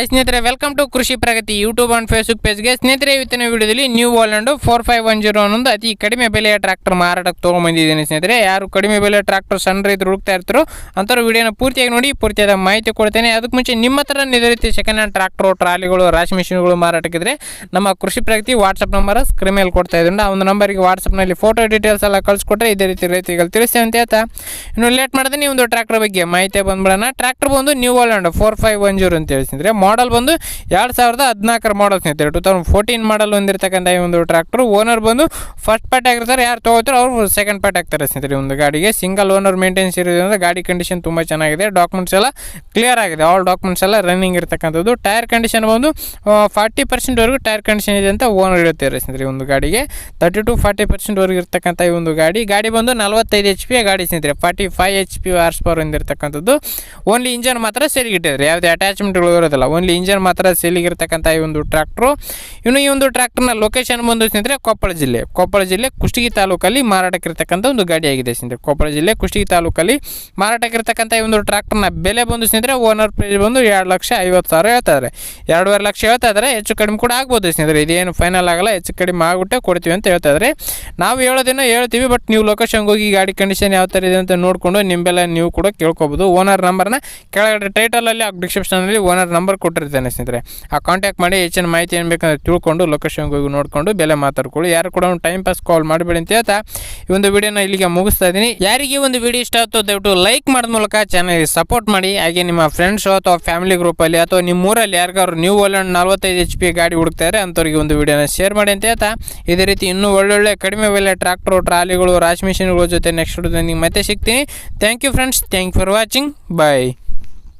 Hi ಸ್ನೇಹಿತರೆ welcome to Krishi Pragati YouTube and Facebook ಪೇಜ್ಗೆ ಸ್ನೇಹಿತರೆ, ಇವತ್ತಿನ ವಿಡಿಯೋದಲ್ಲಿ New Holland four five one zero ಅನ್ನೊಂದು ಅತಿ ಕಡಿಮೆ ಬೆಲೆಯ ಟ್ರ್ಯಾಕ್ಟರ್ ಮಾರಾಟಕ್ಕೆ ತೊಗೊಂಬಂದಿದ್ದೀನಿ ಸ್ನೇಹಿತರೆ. ಯಾರು ಕಡಿಮೆ ಬೆಲೆ ಟ್ರ್ಯಾಕ್ಟರ್ ಸಣ್ಣ ರೈತರು ಹುಡುಕ್ತಾ ಇರ್ತಾರೋ, ಅಂಥವ್ರು ವಿಡಿಯೋನ ಪೂರ್ತಿಯಾಗಿ ನೋಡಿ, ಪೂರ್ತಿಯಾದ ಮಾಹಿತಿ ಕೊಡ್ತೇನೆ. ಅದಕ್ಕೆ ಮುಂಚೆ ನಿಮ್ಮ ಹತ್ರ ಇದೇ ರೀತಿ ಸೆಕೆಂಡ್ ಹ್ಯಾಂಡ್ ಟ್ರ್ಯಾಕ್ಟರ್ ಟ್ರಾಲಿಗಳು, ರಾಶಿ ಮಿಷಿನ್ಗಳು ಮಾರಾಟಕ್ಕಿದ್ರೆ ನಮ್ಮ ಕೃಷಿ ಪ್ರಗತಿ ವಾಟ್ಸಪ್ ನಂಬರ್ ಸ್ಕ್ರೀನ್ ಮೇಲೆ ಕೊಡ್ತಾ ಇದ್ದೀನಿ. ಆ ಒಂದು ನಂಬರಿಗೆ ವಾಟ್ಸಪ್ನಲ್ಲಿ ಫೋಟೋ ಡೀಟೇಲ್ಸ್ ಎಲ್ಲ ಕಳಿಸ್ಕೊಟ್ರೆ ಇದೇ ರೀತಿ ರೈತರಿಗೆ ತಿಳಿಸ್ತೇವೆ ಅಂತ ಹೇಳ್ತಾ ಇನ್ನು ಲೇಟ್ ಮಾಡಿದ್ರೆ ನೀವು ಒಂದು ಟ್ರ್ಯಾಕ್ಟರ್ ಬಗ್ಗೆ ಮಾಹಿತಿ ಬಂದ್ಬಿಡೋಣ. ಟ್ರ್ಯಾಕ್ಟರ್ ಬಂದು New Holland four five one zero ಅಂತ ಹೇಳ್ತಿದ್ರೆ ಮಾಡಲ್ ಬಂದು ಎರಡು ಸಾವಿರದ ಹದಿನಾಲ್ಕರ ಮಾಡಲ್ ಸ್ನೇಹಿತರೆ. ಟೂ ತೌಸಂಡ್ ಫೋರ್ಟೀನ್ ಮಾಡಲ್ ಹೊಂದಿರತಕ್ಕಂಥ ಈ ಒಂದು ಟ್ರ್ಯಾಕ್ಟರ್ ಓನರ್ ಬಂದು ಫಸ್ಟ್ ಪಾರ್ಟ್ ಆಗಿರ್ತಾರೆ. ಯಾರು ತೊಗೋತಾರೆ ಅವರು ಸೆಕೆಂಡ್ ಪಾರ್ಟ್ ಆಗ್ತಾರೆ ಸ್ನೇಹಿತರೆ ಒಂದು ಗಾಡಿಗೆ. ಸಿಂಗಲ್ ಓನರ್ ಮೇಂಟೆನ್ಸ್ ಇರೋದ್ರಿಂದ ಗಾಡಿ ಕಂಡೀಷನ್ ತುಂಬ ಚೆನ್ನಾಗಿದೆ. ಡಾಕ್ಯುಮೆಂಟ್ಸ್ ಎಲ್ಲ ಕ್ಲಿಯರ್ ಆಗಿದೆ. ಆಲ್ ಡಾಕ್ಯುಮೆಂಟ್ಸ್ ಎಲ್ಲ ರನ್ನಿಂಗ್ ಇರತಕ್ಕಂಥದ್ದು. ಟೈರ್ ಕಂಡೀಷನ್ ಬಂದು ಫಾರ್ಟಿ ಪರ್ಸೆಂಟ್ವರೆಗೂ ಟೈರ್ ಕಂಡೀಷನ್ ಇದೆ ಅಂತ ಓನರ್ ಇರುತ್ತೆ ಸ್ನೇಹಿತರೆ ಒಂದು ಗಾಡಿಗೆ. ತರ್ಟಿ ಟು ಫಾರ್ಟಿ ಪರ್ಸೆಂಟ್ವರೆಗೂ ಇರ್ತಕ್ಕಂಥ ಈ ಒಂದು ಗಾಡಿ. ಗಾಡಿ ಬಂದು ನಲವತ್ತೈದು ಎಚ್ ಪಿ ಗಾಡಿ ಸ್ನೇಹಿತರೆ. Forty five H P horse power ಹೊಂದಿರತಕ್ಕಂಥದ್ದು. Only engine ಮಾತ್ರ ಸೇಲಿಗಿಟ್ಟಿದ್ದಾರೆ ಯಾವುದೇ ಅಟ್ಯಾಚ್ಮೆಂಟ್ಗಳು ಇರೋದಿಲ್ಲ ಓನ್ಲಿ ಇಂಜನ್ ಮಾತ್ರ ಸೇಲಿಗಿರ್ತಕ್ಕಂಥ ಈ ಒಂದು ಟ್ರ್ಯಾಕ್ಟ್ರು. ಇನ್ನು ಈ ಒಂದು ಟ್ರ್ಯಾಕ್ಟರ್ನ ಲೊಕೇಶನ್ ಬಂದು ಸ್ನೇಹಿತರೆ, ಕೊಪ್ಪಳ ಜಿಲ್ಲೆ. ಕೊಪ್ಪಳ ಜಿಲ್ಲೆ ಕುಷ್ಟಗಿ ತಾಲೂಕಲ್ಲಿ ಮಾರಾಟಕ್ಕಿರ್ತಕ್ಕಂಥ ಒಂದು ಗಾಡಿಯಾಗಿದೆ ಸ್ನೇಹಿತರೆ. ಕೊಪ್ಪಳ ಜಿಲ್ಲೆ ಕುಷ್ಟಗಿ ತಾಲೂಕಲ್ಲಿ ಮಾರಾಟಕ್ಕಿರ್ತಕ್ಕಂಥ ಈ ಒಂದು ಟ್ರ್ಯಾಕ್ಟರ್ನ ಬೆಲೆ ಬಂದು ಸ್ನೇಹಿತರೆ ಓನರ್ ಪ್ರೈಸ್ ಬಂದು ಎರಡು ಲಕ್ಷ ಐವತ್ತು ಸಾವಿರ ಹೇಳ್ತಾ ಇದ್ದಾರೆ. ಎರಡೂವರೆ ಲಕ್ಷ ಹೇಳ್ತಾ ಇದ್ದಾರೆ, ಹೆಚ್ಚು ಕಡಿಮೆ ಕೂಡ ಆಗ್ಬೋದು ಸ್ನೇಹಿತರೆ. ಇದೇನು ಫೈನಲ್ ಆಗಲ್ಲ, ಹೆಚ್ಚು ಕಡಿಮೆ ಆಗಿಬಿಟ್ಟೆ ಕೊಡ್ತೀವಿ ಅಂತ ಹೇಳ್ತಾ ಇದ್ದಾರೆ. ನಾವು ಹೇಳೋದೇನೋ ಹೇಳ್ತೀವಿ ಬಟ್ ನೀವು ಲೊಕೇಶನ್ಗೆ ಹೋಗಿ ಗಾಡಿ ಕಂಡೀಷನ್ ಯಾವ ಥರ ಇದೆ ಅಂತ ನೋಡಿಕೊಂಡು ನಿಂಬೆಲ್ಲ ನೀವು ಕೂಡ ಕೇಳ್ಕೊಬೋದು. ಓನರ್ ನಂಬರ್ನ ಕೆಳಗಡೆ ಟೈಟಲಲ್ಲಿ ಡಿಸ್ಕ್ರಿಪ್ಷನಲ್ಲಿ ಓನರ್ ನಂಬರ್ ಕೊಟ್ಟಿರ್ತೇನೆ ಸ್ನೇಹಿತರೆ. ಆ ಕಾಂಟ್ಯಾಕ್ಟ್ ಮಾಡಿ ಹೆಚ್ಚಿನ ಮಾಹಿತಿ ಏನು ಬೇಕಂದ್ರೆ ತಿಳ್ಕೊಂಡು ಲೊಕೇಶನ್ಗೆ ಹೋಗಿ ನೋಡಿಕೊಂಡು ಬೆಲೆ ಮಾತಾಡ್ಕೊಳ್ಳಿ. ಯಾರು ಕೂಡ ಒಂದು ಟೈಮ್ ಪಾಸ್ ಕಾಲ್ ಮಾಡಬೇಡಿ ಅಂತ ಹೇಳ್ತಾ ಈ ಒಂದು ವಿಡಿಯೋನ ಇಲ್ಲಿಗೆ ಮುಗಿಸ್ತಾ ಇದ್ದೀನಿ. ಯಾರಿಗೆ ಒಂದು ವಿಡಿಯೋ ಇಷ್ಟ ಆಯಿತು ದಯವಿಟ್ಟು ಲೈಕ್ ಮಾಡಿದ ಮೂಲಕ ಚಾನಲ್ಗೆ ಸಪೋರ್ಟ್ ಮಾಡಿ. ಹಾಗೆ ನಿಮ್ಮ ಫ್ರೆಂಡ್ಸ್ ಅಥವಾ ಫ್ಯಾಮಿಲಿ ಗ್ರೂಪಲ್ಲಿ ಅಥವಾ ನಿಮ್ಮ ಊರಲ್ಲಿ ಯಾರಿಗಾದ್ರು ನ್ಯೂ ಒಲೆಂಡ್ ನಲ್ವತ್ತೈದು ಎಚ್ ಪಿ ಗಾಡಿ ಹುಡುಕ್ತಾರೆ ಅಂಥವ್ರಿಗೆ ಒಂದು ವಿಡಿಯೋನ ಶೇರ್ ಮಾಡಿ ಅಂತ ಹೇಳ್ತಾ. ಇದೇ ರೀತಿ ಇನ್ನೂ ಒಳ್ಳೊಳ್ಳೆ ಕಡಿಮೆ ಬೆಲೆ ಟ್ರಾಕ್ಟರ್ ಟ್ರಾಲಿಗಳು ರಾಶ್ ಮಿಷಿನ್ಗಳ ಜೊತೆ ನೆಕ್ಸ್ಟ್ ವಿಡಿಯೋದಲ್ಲಿ ಮತ್ತೆ ಸಿಗ್ತೀನಿ. Thank you friends thank for watching bye